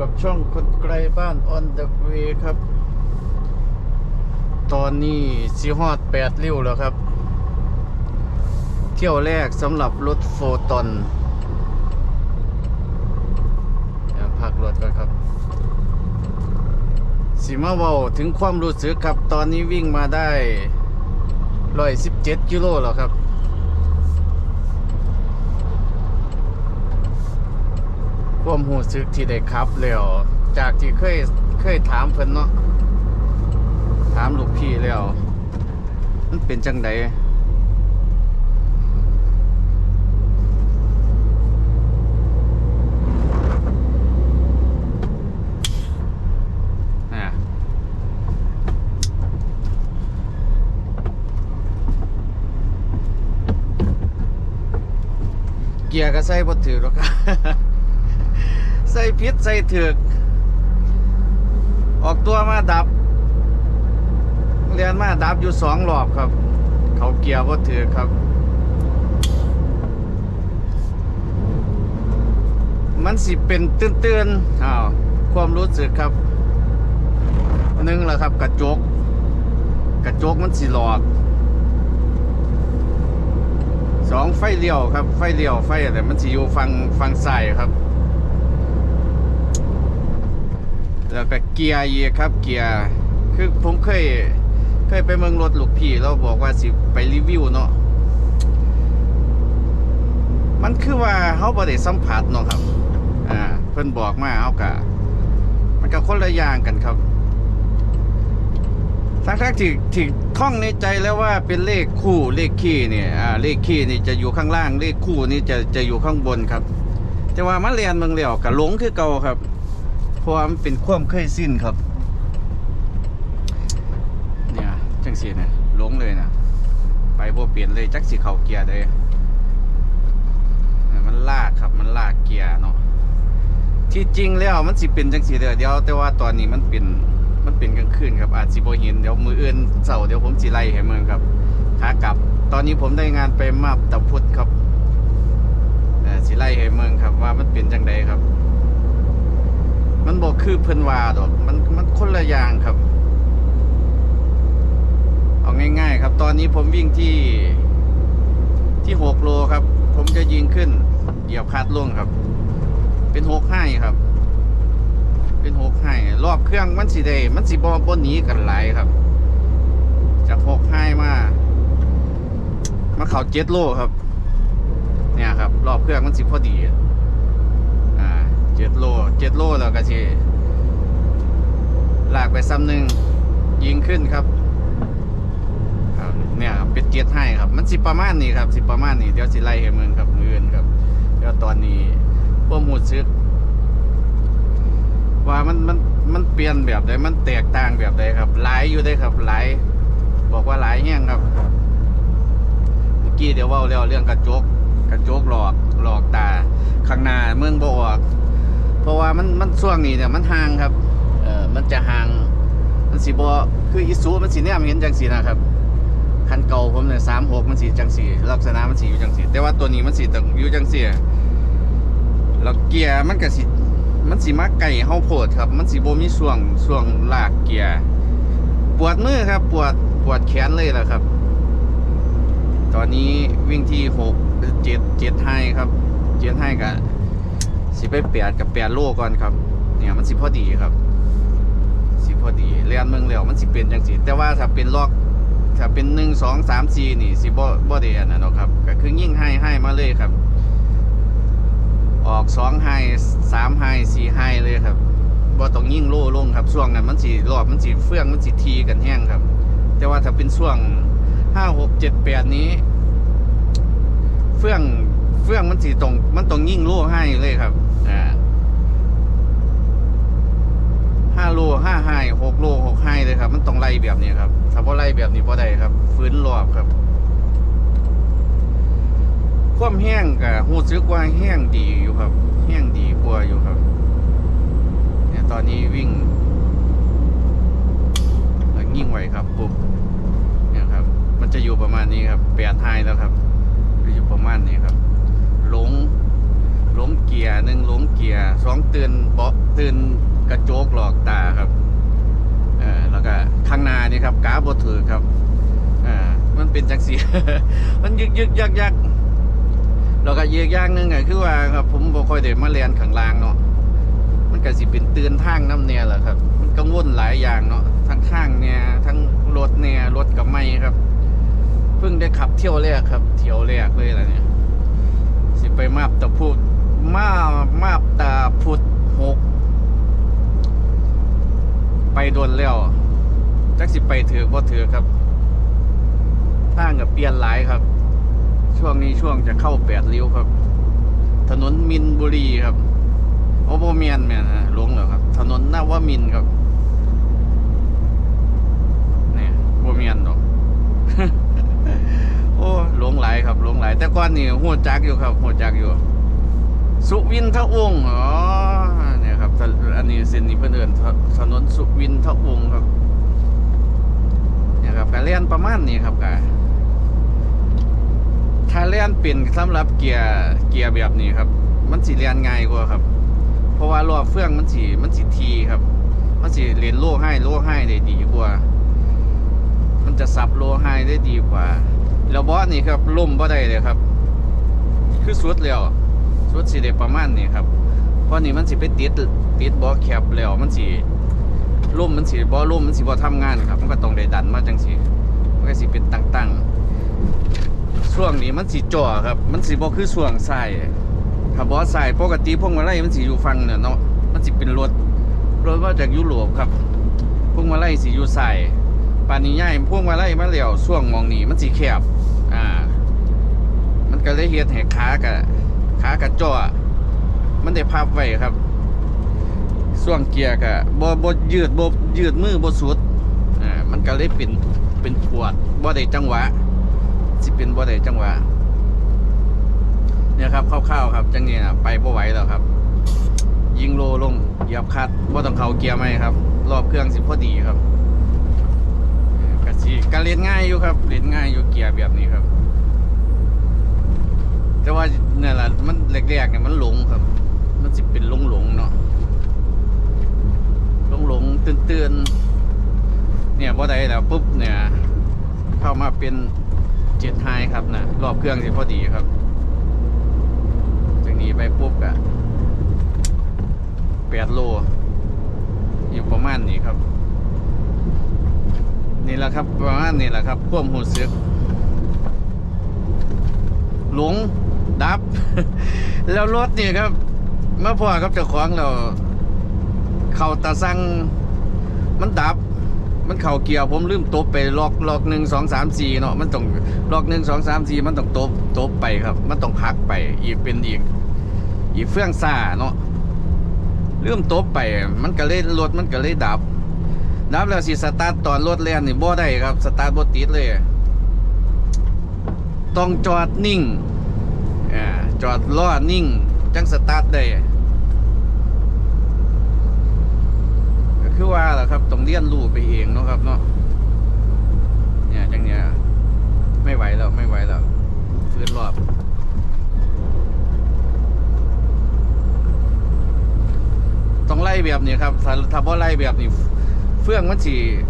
กับช่องคนไกลบ้าน on the way ครับ ตอนนี้สีฮอดแปดริ้วแล้วครับ เที่ยวแรกสำหรับรถโฟตอนพักรถก่อนครับสิมาเวาถึงความรู้สึกครับ ตอนนี้วิ่งมาได้ร้อยสิบเจ็ดกิโลแล้วครับ ความรู้สึกที่ได้ขับแล้ว จากที่เคยเคยถามเพิ่นเนาะถามลูกพี่แล้ว มันเป็นจังไดอะเกียร์ก็ใส่บ่ถือหรอกครับ ใส่พิษใส่เถือกออกตัวมาดับ เรียนมาดับอยู่สองรอบครับ เขาเกียร์ก็ถือครับ มันสิเป็นตื้นๆอ้าวความรู้สึกครับหนึ่งแหละครับกระจก กระจกมันสิหลอกสองไฟเลี้ยวครับ ไฟเลี้ยวไฟอะไรมันสิอยู่ฟังฟังซ้ายครับ แล้วก็เกียร์อีกครับเกียร์คือผมเคยเคยไปเมืองรถลูกพี่เราบอกว่าสิไปรีวิวเนาะมันคือว่าเขาบ่ได้สัมผัสเนาะครับ อ่า เพิ่นบอกมาเฮากะมันก็คนละอย่างกันครับทั้งๆที่ที่ท่องในใจแล้วว่าเป็นเลขคู่เลขคี่เนี่ยอ่าเลขคี่นี่จะอยู่ข้างล่างเลขคู่นี่จะจะอยู่ข้างบนครับ แต่ว่ามันเรียนเมืองแล้วก็หลงคือเก่าครับ ราะว่ามันเป็นความเคยสิ้นครับ เนี่ยจังสีนะหลงเลยนะไปบ่เปลี่ยนเลยจักสิเขาเกียร์ได้มันลากครับมันลากเกียร์เนาะที่จริงแล้วมันสิเป็นจังสีเด้อเดี๋ยวแต่ว่าตอนนี้มันเป็นมันเป็นกลางคืนครับอาจสิบเห็นเดี๋ยวมืออื่นเสาร์เดี๋ยวผมสิไล่ให้เมืองครับขากลับ ตอนนี้ผมได้งานไปมาบตะพุดครับสิไล่ให้เมืองครับว่ามันเป็นจังใดครับ บอกคือเพิ่นว่าดอก มันมันคนละอย่างครับ เอาง่าย ๆ ครับ ตอนนี้ผมวิ่งที่ที่หกโลครับ ผมจะยิงขึ้น เหยียบคลัดลงครับ เป็นหกให้ครับ เป็นหกให้รอบเครื่องมันสีเดมันสีบอบนหนีกันหลายครับ จากหกให้มา มาเข่าเจ็ดโลครับ เนี่ยครับ รอบเครื่องมันสิพอดีอ่า เจ็ดโลเจ็ดโลแล้วก็สิลากไปซ้ำหนึ่งยิงขึ้นครับเนี่ยครับเป็นเจ็ดให้ครับ มันสิประมาณนี้ครับสิประมาณนี้เดี๋ยวสิไล่ให้เมืองครับมืออื่นครับเดี๋ยวตอนนี้พวกหมูซึกว่ามันมันมันเปลี่ยนแบบใดมันแตกต่างแบบใดครับหลายอยู่ได้ครับหลายบอกว่าหลายแห้งครับ เมื่อกี้เดี๋ยวว่าวเรื่องกระจกกระจกหลอกหลอกตาข้างหน้าเมืองบออก เพราะว่ามันมันช่วงนี้เนี่ยมันห่างครับเออมันจะห่างมันสีบอคืออิซูมันสีเนี่ยเห็นจังสีนะครับคันเก่าผมเนี่ยสามหกมันสีจังสีลักษณะมันสีอยู่จังสีแต่ว่าตัวนี้มันสีต้องอยู่จังสีแล้วเกียร์มันก็สิมันสีมาไก่เฮาโพดครับ มันสีโบมีช่วงช่วงลากเกียร์ปวดมือครับ ปวดปวดแขนเลยแหละครับ ตอนนี้วิ่งที่หกเจ็ดเจ็ดให้ครับ เจ็ดให้กับ สิไปแปดกับแปดโลก่อนครับ เนี่ยมันสิพอดีครับ สิพอดีเรียนเมืองแล้วมันสิเป็นจังสิแต่ว่าถ้าเป็นล็อกถ้าเป็นหนึ่งสองสามสี่นี่สิบ่บ่ได้อันนั้นหรอกครับก็คือยิ่งให้ให้มาเลยครับ ออกสองให้สามให้สี่ให้เลยครับบ่ต้องยิ่งโล่ลงครับช่วงนั้นมันสิรอบมันสิเฟื่องมันสิทีกันแห้งครับ แต่ว่าถ้าเป็นช่วงห้าหกเจ็ดแปดนี้ เฟื่องเฟื่องมันสิตรงมันต้องยิ่งโล่ให้เลยครับอ่า ห้าโลห้าไฮหกโลหกไฮเลยครับ มันต้องไล่แบบนี้ครับถ้าพอไล่แบบนี้พอได้ครับ ฟื้นรอบครับความแห้งกับหูซึกว่าแห้งดีอยู่ครับ แห้งดีกว่าอยู่ครับ เนี่ยตอนนี้วิ่งแล้วยิ่งไวครับปุ๊บเนี่ยครับ มันจะอยู่ประมาณนี้ครับแปดไฮแล้วครับจะอยู่ประมาณนี้ครับหลงหลงเกียร์หนึ่งหลงเกียร์สองตื่นเบาะตื่น กระโจกหลอกตาครับเออแล้วก็ข้างหน้านี่ครับกาบถือครับอ่ามันเป็นจังสีมันยึกยึกยักยักแล้วก็ยีกย่างหนึงก็คือว่าครับผมบ่ค่อยได้มาเรียนข้างล่างเนาะมันก็สิเป็นเตือนทางน้ำเนี่ยแหละครับ มันกังวลหลายอย่างเนาะทั้งข้างเนี่ยทั้งรถเนี่ยรถกับไม่ครับ เพิ่งได้ขับเที่ยวแรกครับ เที่ยวแรกเลยล่ะเนี่ยสิไปมาบตะพุดมามาบตาพุดหก โดนแล้วจักสิไปถือบ่ถือครับทางกับเปลี่ยนหลายครับ ช่วงนี้ช่วงจะเข้าแปดริ้วครับ ถนนมินบุรีครับโอโบเมียนแม่นะหลงเหรอครับ ถนนนาวมินครับเนี่ยโบเมียนดอกโอ้หลงไหลายครับหลงไหลายแต่ก่อนนี่หัวจักอยู่ครับหัวจักอยู่ สุวินทะวงศ์อ๋อ อันนี้เส้นนี้เพื่อนเอินถนนสุวินทวงศ์ครับเนี่ยครับการเล่นประมาณนี้ครับกาถ้าเล่นเป็นสำหรับเกียร์เกียร์แบบนี้ครับ มันสิเลียนง่ายกว่าครับ เพราะว่ารอบเฟื่องมันสิมันสิทีครับ มันสิเรียนโล่ให้โล่ให้ได้ดีกว่า มันจะสับโลไฮได้ดีกว่าแล้วบอสนี่ครับล่มบ่ได้เลยครับ คือสุดแล้วสุดสิได้ประมาณนี้ครับ เพราะนี่มันสิไปติดติดบอแคบแล้วมันสิล่มมันสิบอล่มมันสิบอทำงานครับมันก็ต้องได้ดันมาจังสิมันก็สิเป็นตั้งๆช่วงนี้มันสิจ่อครับ มันสิบ่คือช่วงซ้ายถ้าบอสซ้ายปกติพวกมาไล่มันสิอยู่ฝั่งเนี่ยเนาะมันสิเป็นรถรถมาจากยุโรปครับ พวกมาไล่สิอยู่ซ้ายปานนี้ย่ายพวกมาไล่มาเหลียวช่วงมองนี้มันสีแคบอ่า มันก็เลยเฮ็ดให้ขากะขากะจ่อ มันได้พับไว้ครับช่วงเกียร์กะบ่บ่ยืดบ่ยืดมือบ่สุดอ่ามันก็เลยเป็นเป็นปวดบ่ได้จังหวะสิเป็นบ่ได้จังหวะเนี่ยครับคร่าวๆครับจังนี้นะไปบ่ไหวแล้วครับ ยิงโลลงเหยียบคัดบ่ต้องเข้าเกียร์ใหมครับ รอบเครื่องสิพอดีครับกะสิการเล่นง่ายอยู่ครับเล่นง่ายอยู่เกียร์แบบนี้ครับ แต่ว่าเนี่ยแหละมันแรกๆเนี่ยมันหลงครับ มันสิเป็นหลงหลงเนาะหลงหลงตื่นตื่นเนี่ยพอได้แล้วปุ๊บเนี่ย เข้ามาเป็นเจ็ดไฮครับนะรอบเครื่องสิพอดีครับจากนี้ไปปุ๊บกะแปดโลอยู่ประมาณนี้ครับ นี่แหละครับประมาณนี้แหละครับควมหูซึกหลงดับ แล้วรถนี่ครับ มื่อพอครับเจ้าของเราเข่าตาสั่งมันดับ มันเข่าเกียร์ผมลืมตบไปล็อกล็อกหนึ่งสองสามสี่เนาะมันต้องล็อกหนึ่งสองสามสี่มันต้องตบตบไปครับ มันต้องพักไป อีกเป็นอีก อีกเฟื่องซ่าเนาะลืมตบไปมันก็เลยรถมันก็เลยดับดับแล้วสิสตาร์ทตอนรถแล่นนี่บ่ได้ครับสตาร์ทบ่ติดเลย ต้องจอดนิ่งอ่าจอดล้อนิ่ง จังสตาร์ทได้ก็ คือว่าล่ะครับต้องเรียนรู้ไปเองเนาะครับเนาะเนี่ยจังเนี้ยไม่ไหวแล้วไม่ไหวแล้วฟื้นรอบต้องไล่แบบนี้ครับถ้าถ้าบ่ไล่แบบนี้เฟื่องมันสี